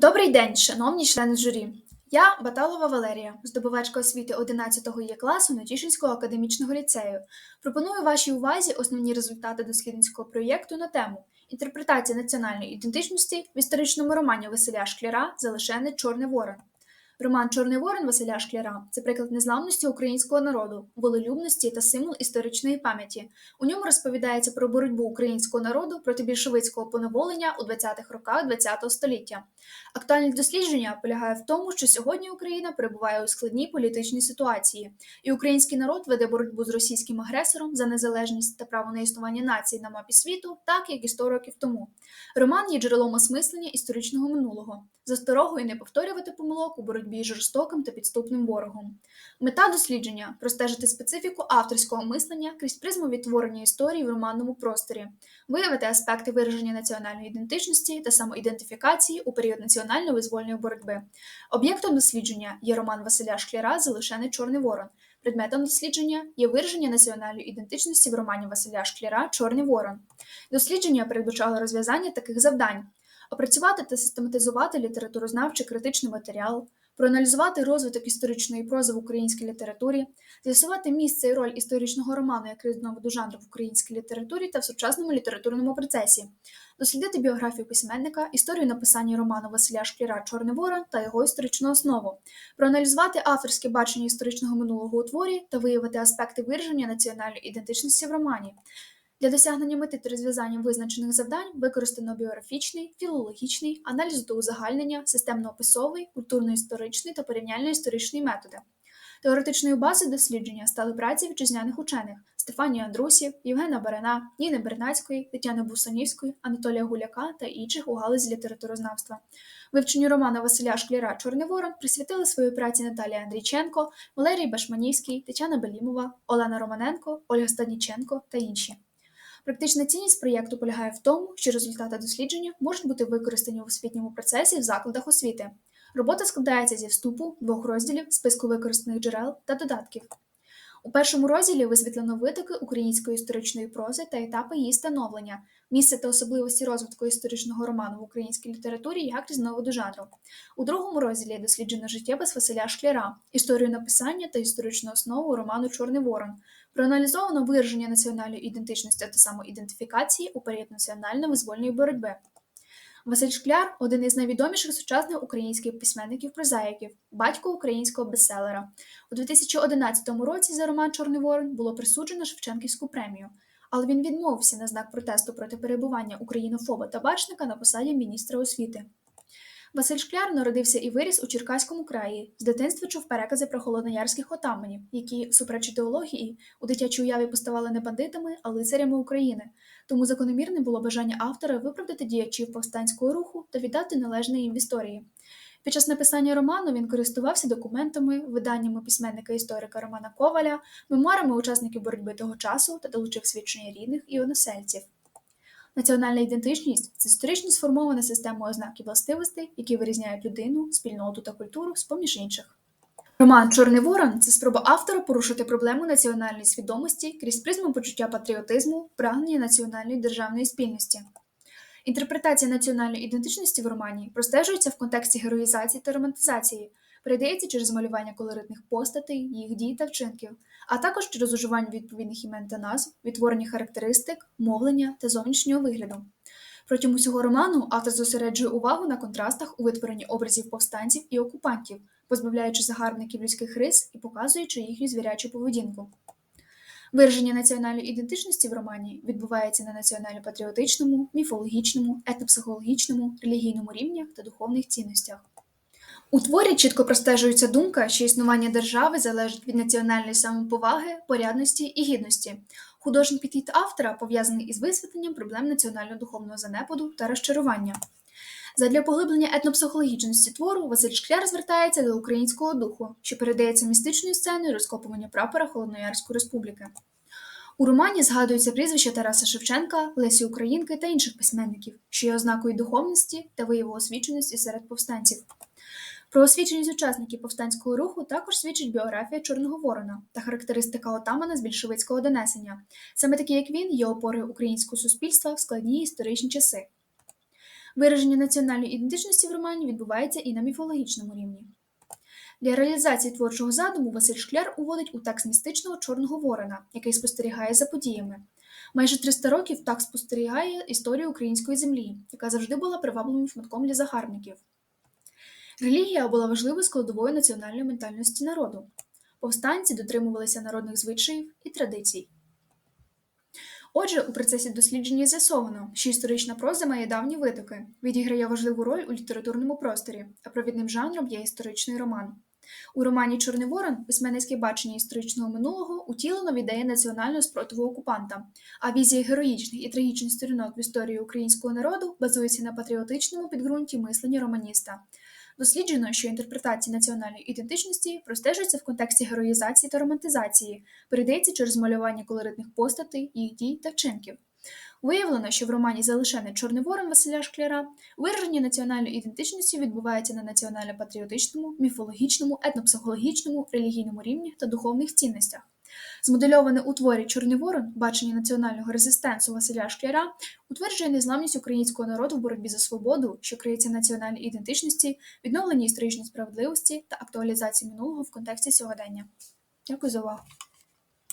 Добрий день, шановні члени журі. Я Баталова Валерія, здобувачка освіти 11 Є класу Нотішинського академічного ліцею. Пропоную вашій увазі основні результати дослідницького проєкту на тему інтерпретація національної ідентичності в історичному романі Василя Шкляра Залишений Чорний Ворон. Роман Чорний Ворон Василя Шкляра це приклад незламності українського народу, волелюбності та символ історичної пам'яті. У ньому розповідається про боротьбу українського народу проти більшовицького поневолення у 20-х роках ХХ століття. Актуальність дослідження полягає в тому, що сьогодні Україна перебуває у складній політичній ситуації, і український народ веде боротьбу з російським агресором за незалежність та право на існування нації на мапі світу, так як і 100 років тому. Роман є джерелом осмислення історичного минулого, засторогою не повторювати помилок у боротьбі з жорстоким та підступним ворогом. Мета дослідження простежити специфіку авторського мислення крізь призму відтворення історії в романному просторі, виявити аспекти вираження національної ідентичності та самоідентифікації у період національно-визвольної боротьби. Об'єктом дослідження є роман Василя Шкляра Залишений Чорний Ворон. Предметом дослідження є вираження національної ідентичності в романі Василя Шкляра Чорний Ворон. Дослідження передбачало розв'язання таких завдань: опрацювати та систематизувати літературознавчий критичний матеріал, проаналізувати розвиток історичної прози в українській літературі, з'ясувати місце і роль історичного роману як різновиду жанру в українській літературі та в сучасному літературному процесі, дослідити біографію письменника, історію написання роману Василя Шкляра Чорний Ворон та його історичну основу, проаналізувати авторське бачення історичного минулого у творі та виявити аспекти вираження національної ідентичності в романі. Для досягнення мети та розв'язання визначених завдань використано біографічний, філологічний, аналіз та узагальнення, системно-описовий, культурно-історичний та порівняльно-історичний методи. Теоретичною базою дослідження стали праці вітчизняних учених Стефанія Андрусів, Євгена Барана, Ніни Бернацької, Тетяни Бусанівської, Анатолія Гуляка та інших у галузі літературознавства. Вивченню романа Василя Шкляра Чорний Ворон присвятили свої праці Наталія Андрійченко, Валерій Башманівський, Тетяна Белімова, Олена Романенко, Ольга Станіченко та інші. Практична цінність проєкту полягає в тому, що результати дослідження можуть бути використані в освітньому процесі в закладах освіти. Робота складається зі вступу, двох розділів, списку використаних джерел та додатків. У першому розділі висвітлено витоки української історичної прози та етапи її становлення, місце та особливості розвитку історичного роману в українській літературі як різновиду жанру. У другому розділі досліджено життєпис Василя Шкляра, історію написання та історичну основу роману Чорний Ворон, проаналізовано вираження національної ідентичності та самоідентифікації у період національно-визвольної боротьби. Василь Шкляр один із найвідоміших сучасних українських письменників-прозаїків, батько українського бестселера. У 2011 році за роман Чорний Ворон було присуджено Шевченківську премію, але він відмовився на знак протесту проти перебування українофоба табачника на посаді міністра освіти. Василь Шкляр народився і виріс у Черкаському краї. З дитинства чув перекази про холодноярських отаманів, які, супереч ідеології, у дитячій уяві поставали не бандитами, а лицарями України. Тому закономірним було бажання автора виправдати діячів повстанського руху та віддати належне їм в історії. Під час написання роману він користувався документами, виданнями письменника-історика Романа Коваля, мемуарами учасників боротьби того часу та долучив свідчення рідних і односельців. Національна ідентичність це історично сформована система ознак і властивостей, які вирізняють людину, спільноту та культуру з поміж інших. Роман Чорний Ворон це спроба автора порушити проблему національної свідомості крізь призму почуття патріотизму, прагнення національної державної спільності. Інтерпретація національної ідентичності в романі простежується в контексті героїзації та романтизації, передається через малювання колоритних постатей, їх дій та вчинків, а також через уживання відповідних імен та назв, відтворення характеристик, мовлення та зовнішнього вигляду. Протягом усього роману автор зосереджує увагу на контрастах у витворенні образів повстанців і окупантів, позбавляючи загарбників людських рис і показуючи їхню звірячу поведінку. Вираження національної ідентичності в романі відбувається на національно-патріотичному, міфологічному, етнопсихологічному, релігійному рівнях та духовних цінностях. У творі чітко простежується думка, що існування держави залежить від національної самоповаги, порядності і гідності. Художній підхід автора пов'язаний із висвітленням проблем національно-духовного занепаду та розчарування. Задля поглиблення етнопсихологічності твору Василь Шкляр звертається до українського духу, що передається містичною сценою розкопування прапора Холодноярської республіки. У романі згадуються прізвища Тараса Шевченка, Лесі Українки та інших письменників, що є ознакою духовності та вияву освіченості серед повстанців. Про освіченість учасників повстанського руху також свідчить біографія Чорного Ворона та характеристика отамана з більшовицького донесення. Саме такі, як він, є опорою українського суспільства в складні історичні часи. Вираження національної ідентичності в романі відбувається і на міфологічному рівні. Для реалізації творчого задуму Василь Шкляр уводить у текст містичного Чорного Ворона, який спостерігає за подіями. Майже 300 років так спостерігає історію української землі, яка завжди була привабливим шматком для загарбників. Релігія була важливою складовою національної ментальності народу. Повстанці дотримувалися народних звичаїв і традицій. Отже, у процесі дослідження з'ясовано, що історична проза має давні витоки, відіграє важливу роль у літературному просторі, а провідним жанром є історичний роман. У романі Чорний Ворон письменницьке бачення історичного минулого утілено в ідеї національного спротиву окупанта, а візія героїчних і трагічних сторінок в історії українського народу базується на патріотичному підґрунті мислення романіста. Досліджено, що інтерпретація національної ідентичності простежується в контексті героїзації та романтизації, передається через малювання колоритних постатей, їх дій та вчинків. Виявлено, що в романі Залишений Чорний Ворон Василя Шкляра вираження національної ідентичності відбувається на національно-патріотичному, міфологічному, етнопсихологічному, релігійному рівні та духовних цінностях. Змодельоване у творі Чорний Ворон бачення національного резистенсу Василя Шкляра утверджує незламність українського народу в боротьбі за свободу, що криється національній ідентичності, відновленні історичної справедливості та актуалізації минулого в контексті сьогодення. Дякую за увагу.